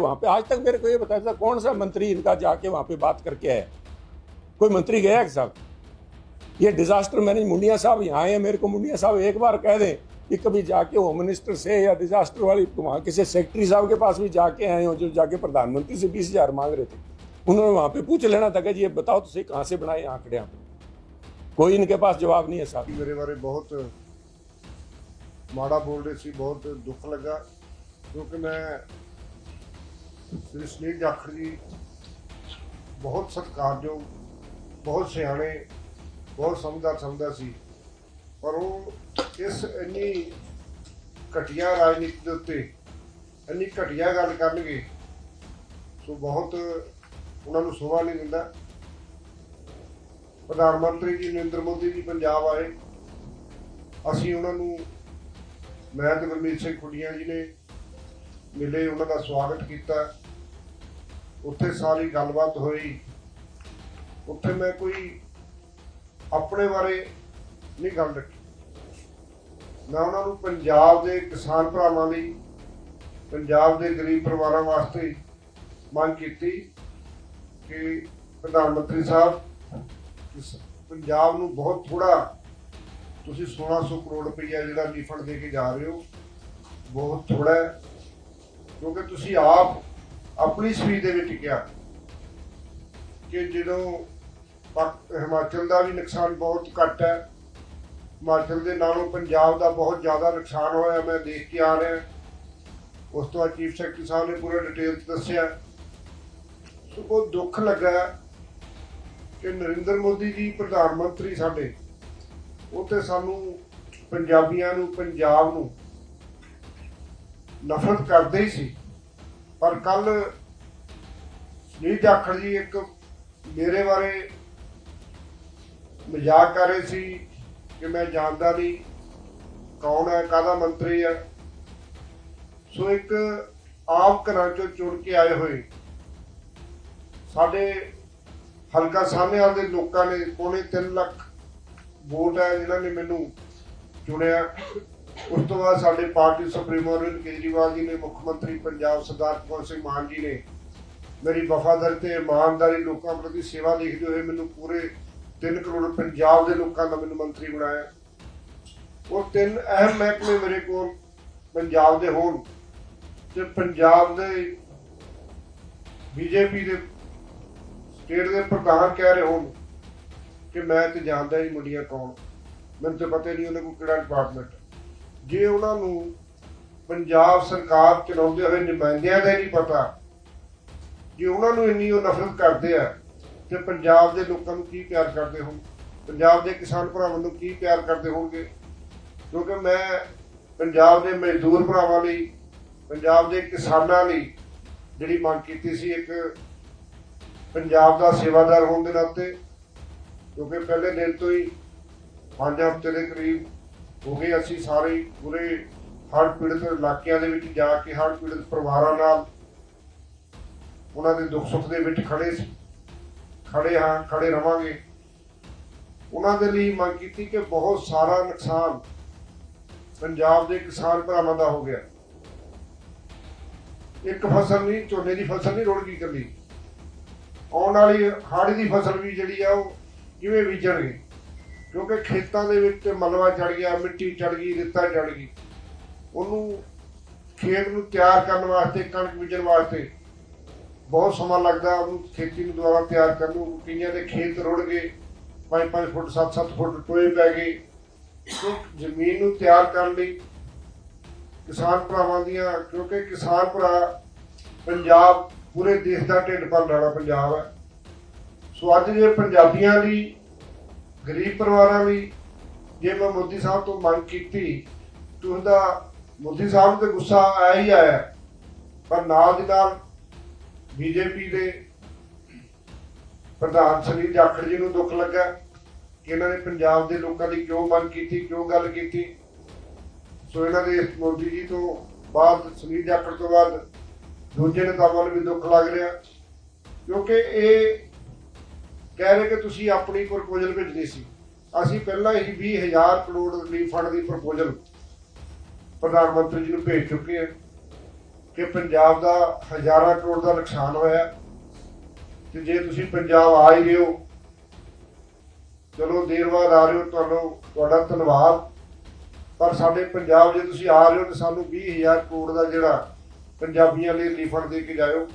वहां पे आज तक मेरे को ये बताया था कौन सा मंत्री इनका जाके वहां पे बात करके आया कोई मंत्री गया है कि साहब ये डिजास्टर मैनेज मुंडिया साहब यहाँ आए हैं मेरे को मुंडिया साहब एक बार कह दें कि कभी जाके होम मिनिस्टर से या डिजास्टर वाली वहाँ किसी सेक्रेटरी साहब के पास भी जाके आए हो जो जाके प्रधानमंत्री से बीस हजार मांग रहे थे उन्होंने वहाँ पे पूछ लेना था कि जी ये बताओ तो सही कहाँ से बनाए आंकड़े आप कोई इनके पास जवाब नहीं है साहब ਮੇਰੇ ਬਾਰੇ ਬਹੁਤ ਮਾੜਾ ਬੋਲ ਰਹੇ ਸੀ ਬਹੁਤ ਦੁੱਖ ਲੱਗਾ ਕਿਉਂਕਿ ਮੈਂ ਸ੍ਰੀ ਸੁਨੀਲ ਜਾਖੜ ਜੀ ਬਹੁਤ ਸਤਿਕਾਰਯੋਗ ਬਹੁਤ ਸਿਆਣੇ, ਬਹੁਤ ਸਮਝਦਾਰ ਸਮਝਦਾ ਸੀ। ਪਰ ਉਹ ਇਸ ਇੰਨੀ ਘਟੀਆ ਰਾਜਨੀਤੀ ਦੇ ਉੱਤੇ ਇੰਨੀ ਘਟੀਆ ਗੱਲ ਕਰਨਗੇ, ਸੋ ਬਹੁਤ ਉਹਨਾਂ ਨੂੰ ਸੋਭਾ ਨਹੀਂ ਦਿੰਦਾ। ਪ੍ਰਧਾਨ ਮੰਤਰੀ ਜੀ ਨਰਿੰਦਰ ਮੋਦੀ ਜੀ ਪੰਜਾਬ ਆਏ। ਅਸੀਂ ਉਹਨਾਂ ਨੂੰ ਮੈਂ ਤੇ ਗੁਰਮੀਤ ਸਿੰਘ ਖੁੱਡੀਆਂ ਜੀ ਨੇ ਮਿਲੇ ਉਹਨਾਂ ਦਾ ਸਵਾਗਤ ਕੀਤਾ। ਉੱਥੇ ਸਾਰੀ ਗੱਲਬਾਤ ਹੋਈ। ਉੱਥੇ ਮੈਂ ਕੋਈ ਆਪਣੇ ਬਾਰੇ ਨਹੀਂ ਗੱਲ ਰੱਖੀ। ਮੈਂ ਉਹਨਾਂ ਨੂੰ ਪੰਜਾਬ ਦੇ ਕਿਸਾਨ ਭਰਾਵਾਂ ਲਈ ਪੰਜਾਬ ਦੇ ਗਰੀਬ ਪਰਿਵਾਰਾਂ ਵਾਸਤੇ ਮੰਗ ਕੀਤੀ ਕਿ ਪ੍ਰਧਾਨ ਮੰਤਰੀ ਸਾਹਿਬ, ਇਸ ਪੰਜਾਬ ਨੂੰ ਬਹੁਤ ਥੋੜਾ ਤੁਸੀਂ 1600 ਕਰੋੜ ਰੁਪਈਆ ਜਿਹੜਾ ਰਿਫੰਡ ਦੇ ਕੇ ਜਾ ਰਹੇ ਹੋ, ਬਹੁਤ ਥੋੜਾ ਕਿਉਂਕਿ ਤੁਸੀਂ ਆਪ ਆਪਣੀ ਸਪੀਚ ਦੇ ਵਿੱਚ ਕਿਹਾ ਕਿ ਜਦੋਂ ਹਿਮਾਚਲ ਦਾ ਵੀ ਨੁਕਸਾਨ ਬਹੁਤ ਘੱਟ ਹੈ, ਹਿਮਾਚਲ ਦੇ ਨਾਲੋਂ ਪੰਜਾਬ ਦਾ ਬਹੁਤ ਜ਼ਿਆਦਾ ਨੁਕਸਾਨ ਹੋਇਆ, ਮੈਂ ਦੇਖ ਕੇ ਆ ਰਿਹਾ। ਉਸ ਤੋਂ ਬਾਅਦ ਚੀਫ ਸੈਕਟਰੀ ਸਾਹਿਬ ਨੇ ਪੂਰਾ ਡਿਟੇਲ ਚ ਦੱਸਿਆ। ਸੋ ਉਹ ਦੁੱਖ ਲੱਗਾ ਕਿ ਨਰਿੰਦਰ ਮੋਦੀ ਜੀ, ਪ੍ਰਧਾਨ ਮੰਤਰੀ ਸਾਡੇ, ਉਹ ਤੇ ਸਾਨੂੰ ਪੰਜਾਬੀਆਂ ਨੂੰ, ਪੰਜਾਬ ਨੂੰ ਨਫ਼ਰਤ ਕਰਦੇ ਹੀ ਸੀ। ਪਰ ਕੱਲ ਸੁਨੀਲ ਜਾਖੜ ਜੀ ਇੱਕ ਮੇਰੇ ਬਾਰੇ ਮਜ਼ਾਕ ਕਰ ਰਹੇ ਸੀ ਕਿ ਮੈਂ ਜਾਣਦਾ ਨਹੀਂ ਕੌਣ ਹੈ, ਕਾਹਦਾ ਮੰਤਰੀ ਹੈ। ਸੋ ਇੱਕ ਆਪ ਘਰਾਂ ਚੋਂ ਚੁਣ ਕੇ ਆਏ ਹੋਏ ਸਾਡੇ ਹਲਕਾ ਸਾਹਮਣੇ ਦੇ ਲੋਕਾਂ ਨੇ ਪੌਣੇ 3 ਲੱਖ ਵੋਟ ਹੈ, ਜਿਨ੍ਹਾਂ ਨੇ ਮੈਨੂੰ ਚੁਣਿਆ। ਉਸ ਤੋਂ ਬਾਅਦ ਸਾਡੇ ਪਾਰਟੀ ਸੁਪਰੀਮੋ ਅਰਵਿੰਦ ਕੇਜਰੀਵਾਲ ਜੀ ਨੇ, ਮੁੱਖ ਮੰਤਰੀ ਪੰਜਾਬ ਸਰਦਾਰ ਭਗਵੰਤ ਸਿੰਘ ਮਾਨ ਜੀ ਨੇ ਮੇਰੀ ਵਫਾਦਾਰੀ ਤੇ ਇਮਾਨਦਾਰੀ ਲੋਕਾਂ ਪ੍ਰਤੀ ਸੇਵਾ ਦੇਖਦੇ ਹੋਏ ਮੈਨੂੰ ਪੂਰੇ 3 ਕਰੋੜ ਪੰਜਾਬ ਦੇ ਲੋਕਾਂ ਦਾ ਮੈਨੂੰ ਮੰਤਰੀ ਬਣਾਇਆ। ਉਹ ਤਿੰਨ ਅਹਿਮ ਮਹਿਕਮੇ ਮੇਰੇ ਕੋਲ ਪੰਜਾਬ ਦੇ ਹੋਣ ਤੇ ਪੰਜਾਬ ਦੇ ਬੀਜੇਪੀ ਦੇ ਸਟੇਟ ਦੇ ਪ੍ਰਧਾਨ ਕਹਿ ਰਹੇ ਹੋਣ ਕਿ ਮੈਂ ਤੇ ਜਾਣਦਾ ਹੀ ਮੁੰਡੀਆਂ ਕੌਣ। ਮੈਨੂੰ ਤੇ ਪਤਾ ਨਹੀਂ ਉਹਨਾਂ ਕੋਲ ਕਿਹੜਾ ਡਿਪਾਰਟਮੈਂਟ ਜੇ ਉਹਨਾਂ ਨੂੰ ਪੰਜਾਬ ਸਰਕਾਰ ਚਲਾਉਂਦੇ ਹੋਏ ਨੁਮਾਇੰਦਿਆਂ ਦਾ ਹੀ ਨਹੀਂ ਪਤਾ, ਜੇ ਉਹਨਾਂ ਨੂੰ ਇੰਨੀ ਉਹ ਨਫ਼ਰਤ ਕਰਦੇ ਆ ਤੇ ਪੰਜਾਬ ਦੇ ਲੋਕਾਂ ਨੂੰ ਕੀ ਪਿਆਰ ਕਰਦੇ ਹੋਣ? ਪੰਜਾਬ ਦੇ ਕਿਸਾਨ ਭਰਾਵਾਂ ਨੂੰ ਕੀ ਪਿਆਰ ਕਰਦੇ ਹੋਣਗੇ? ਕਿਉਂਕਿ ਮੈਂ ਪੰਜਾਬ ਦੇ ਮਜ਼ਦੂਰ ਭਰਾਵਾਂ ਲਈ, ਪੰਜਾਬ ਦੇ ਕਿਸਾਨਾਂ ਲਈ ਜਿਹੜੀ ਮੰਗ ਕੀਤੀ ਸੀ, ਇੱਕ ਪੰਜਾਬ ਦਾ ਸੇਵਾਦਾਰ ਹੋਣ ਦੇ ਨਾਤੇ, ਕਿਉਂਕਿ ਪਹਿਲੇ ਦਿਨ ਤੋਂ ਹੀ ਪੰਜ ਹਫ਼ਤੇ ਦੇ ਕਰੀਬ ਹੋ ਅਸੀਂ ਸਾਰੇ ਪੂਰੇ ਹੜ੍ਹ ਪੀੜਤ ਇਲਾਕਿਆਂ ਦੇ ਵਿੱਚ ਜਾ ਕੇ ਹੜ੍ਹ ਪੀੜਤ ਪਰਿਵਾਰਾਂ ਨਾਲ ਉਹਨਾਂ ਦੇ ਦੁੱਖ ਸੁੱਖ ਦੇ ਵਿੱਚ ਖੜੇ ਸੀ। ਖੜੇ ਹਾਂ, ਖੜੇ ਰਵਾਂਗੇ। ਉਹਨਾਂ ਦੇ ਲਈ ਮੰਗ ਕੀਤੀ ਕਿ ਬਹੁਤ ਸਾਰਾ ਨੁਕਸਾਨ ਪੰਜਾਬ ਦੇ ਕਿਸਾਨ ਭਰਾਵਾਂ ਦਾ ਹੋ ਗਿਆ। ਇੱਕ ਫਸਲ ਨਹੀਂ, ਝੋਨੇ ਦੀ ਫਸਲ ਨਹੀਂ ਰੁੜ ਗਈ ਇਕੱਲੀ। ਆਉਣ ਵਾਲੀ ਹਾੜੀ ਦੀ ਫਸਲ ਵੀ ਜਿਹੜੀ ਆ ਉਹ ਕਿਵੇਂ ਬੀਜਣਗੇ? ਕਿਉਂਕਿ ਖੇਤਾਂ ਦੇ ਵਿੱਚ ਮਲਵਾ ਚੜ ਗਿਆ, ਮਿੱਟੀ ਚੜ ਗਈ, ਰੇਤਾ ਚੜ ਗਈ। ਉਹਨੂੰ ਖੇਤ ਨੂੰ ਤਿਆਰ ਕਰਨ ਵਾਸਤੇ, ਕਣਕ ਬੀਜਣ ਵਾਸਤੇ ਬਹੁਤ ਸਮਾਂ ਲੱਗਦਾ, ਉਹਨੂੰ ਖੇਤੀ ਨੂੰ ਦੁਬਾਰਾ ਤਿਆਰ ਕਰਨ ਨੂੰ। ਕਈਆਂ ਦੇ ਖੇਤ ਰੁੜ ਗਏ 5-5 ਫੁੱਟ 7-7 ਫੁੱਟ ਟੋਏ ਪੈ ਗਏ। ਸੋ ਜ਼ਮੀਨ ਨੂੰ ਤਿਆਰ ਕਰਨ ਲਈ ਕਿਸਾਨ ਭਰਾਵਾਂ ਦੀਆਂ, ਕਿਉਂਕਿ ਕਿਸਾਨ ਭਰਾ ਪੰਜਾਬ, ਪੂਰੇ ਦੇਸ਼ ਦਾ ਢਿੱਡ ਭਰਨ ਵਾਲਾ ਪੰਜਾਬ ਹੈ। ਸੋ ਅੱਜ ਜੇ ਪੰਜਾਬੀਆਂ ਲਈ ਗਰੀਬ ਪਰਿਵਾਰਾਂ ਲਈ ਜੇ ਮੈਂ ਮੋਦੀ ਸਾਹਿਬ ਤੋਂ ਮੰਗ ਕੀਤੀ, ਤੇ ਮੋਦੀ ਸਾਹਿਬ ਤੇ ਗੁੱਸਾ ਆਇਆ ਹੀ ਆਇਆ। ਪਰ ਨਾਲ ਦੀ ਨਾਲ ਬੀਜੇਪੀ ਦੇ ਪ੍ਰਧਾਨ ਸੁਨੀਲ ਜਾਖੜ ਜੀ ਨੂੰ ਦੁੱਖ ਲੱਗਾ ਕਿ ਇਹਨਾਂ ਨੇ ਪੰਜਾਬ ਦੇ ਲੋਕਾਂ ਦੀ ਕਿਉਂ ਮੰਗ ਕੀਤੀ, ਕਿਉਂ ਗੱਲ ਕੀਤੀ। ਸੋ ਇਹਨਾਂ ਦੇ ਮੋਦੀ ਜੀ ਤੋਂ ਬਾਅਦ, ਸੁਨੀਲ ਜਾਖੜ ਤੋਂ ਬਾਅਦ, ਦੂਜੇ ਨੇਤਾਵਾਂ ਨੂੰ ਵੀ ਦੁੱਖ ਲੱਗ ਰਿਹਾ। ਕਿਉਂਕਿ ਇਹ ਕਹਿ ਰਹੇ ਕਿ ਤੁਸੀਂ ਆਪਣੀ ਪ੍ਰਪੋਜ਼ਲ ਭੇਜਣੀ ਸੀ। ਅਸੀਂ ਪਹਿਲਾਂ ਹੀ 20000 ਕਰੋੜ ਰਿਲੀਫ ਫੰਡ ਦੀ ਪ੍ਰਪੋਜ਼ਲ ਪ੍ਰਧਾਨ ਮੰਤਰੀ ਜੀ ਨੂੰ ਭੇਜ ਚੁੱਕੇ ਹਾਂ ਕਿ ਪੰਜਾਬ ਦਾ ਹਜ਼ਾਰਾਂ ਕਰੋੜ ਦਾ ਨੁਕਸਾਨ ਹੋਇਆ ਤੇ ਜੇ ਤੁਸੀਂ ਪੰਜਾਬ ਆ ਹੀ ਰਹੇ ਹੋ, ਚਲੋ ਦੇਰ ਬਾਅਦ ਆ ਰਹੇ ਹੋ, ਤੁਹਾਨੂੰ ਤੁਹਾਡਾ ਧੰਨਵਾਦ। ਪਰ ਸਾਡੇ ਪੰਜਾਬ ਜੇ ਤੁਸੀਂ ਆ ਰਹੇ ਹੋ ਤਾਂ ਸਾਨੂੰ 20000 ਕਰੋੜ ਦਾ ਜਿਹੜਾ ਪੰਜਾਬੀਆਂ ਲਈ ਫੰਡ ਦੇ ਕੇ ਜਾਇਓ